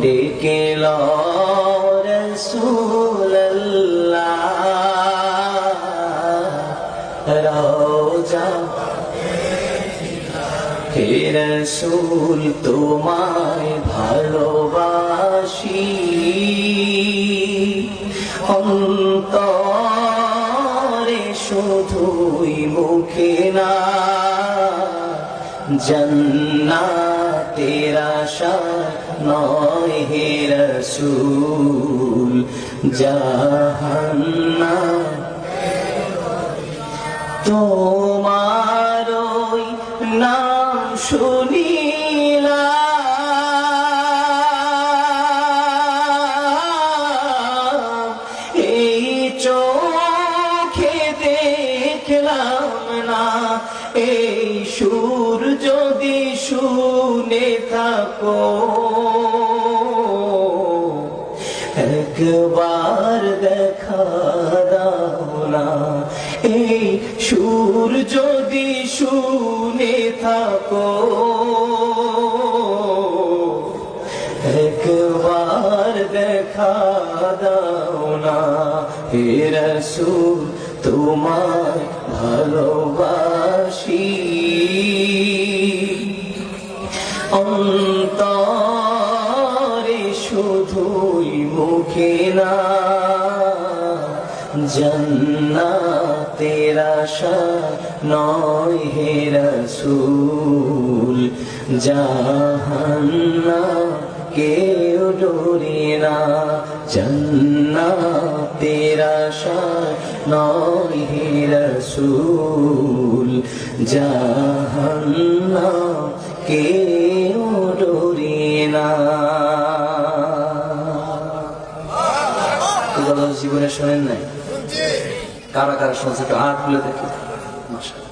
ডেকে রসুল তোমায় ভালোবাসি। অন্তরে শুধুই মুখে না জন্নাতের আশা নয় হে রসুল জাহান্না তোমার নাম শুনিলা দেখলাম না এই সুর শুনে থাকো একবার দেখা দাও না এই সুর যদি শুনে থাকো একবার দেখা দাও না হে রসুল তোমার ভালোবাসি শুধুই মুখে না। জন্নাতের আশা নয় হে রসুল। জাহান্না কেউ ডোরে না। জন্নাতের আশা নয় হে রসুল। জাহান্না কেউ ডোরে না। মানুষ জীবনে শোনেন নাই? কারা কারা শুনছে একটু হাত খুলে দেখে। মশাল্লাহ